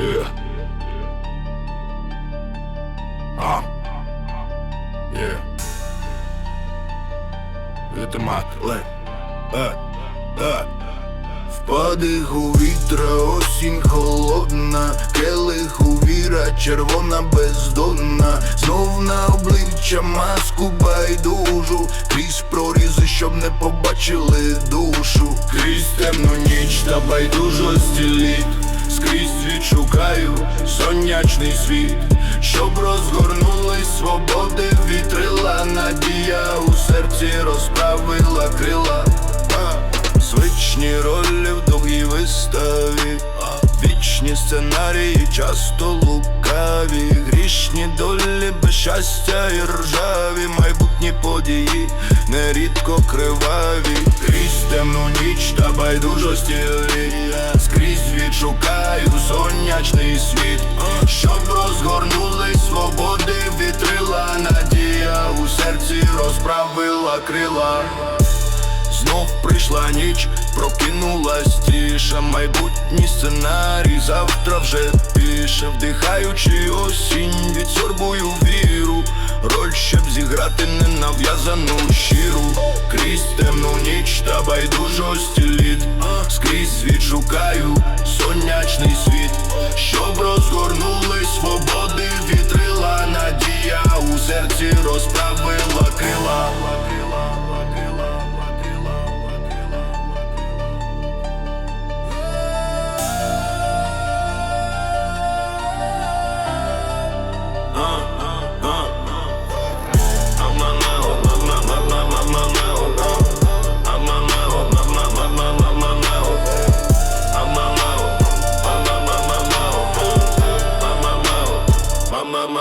Yeah. Ah. Yeah. Вітимат. Ле. Е. Е. В подиху вітра осінь холодна, келиху віра, червона бездонна, знов на обличчя маску байдужу, крізь прорізи, щоб не побачили душу, крізь темну ніч та байдужості літ, скрізь відшукаю сонячний світ, щоб розгорнулись свободи, вітрила, надія у серці розправила крила. Звичні ролі в довгій виставі, вічні сценарії часто лукаві, грішні долі без щастя і ржаві, майбутні події нерідко криваві, крізь темну ніч та байдужості скрізь відшукаю сонячний світ, розправила крила. Знов прийшла ніч, прокинулась тиша. Майбутній сценарій завтра вже пише Вдихаючи осінь, відсорбую віру. Роль, щоб зіграти ненав'язану щиру. Крізь темну ніч та байдужості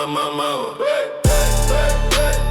My mama. Hey, hey, hey, hey.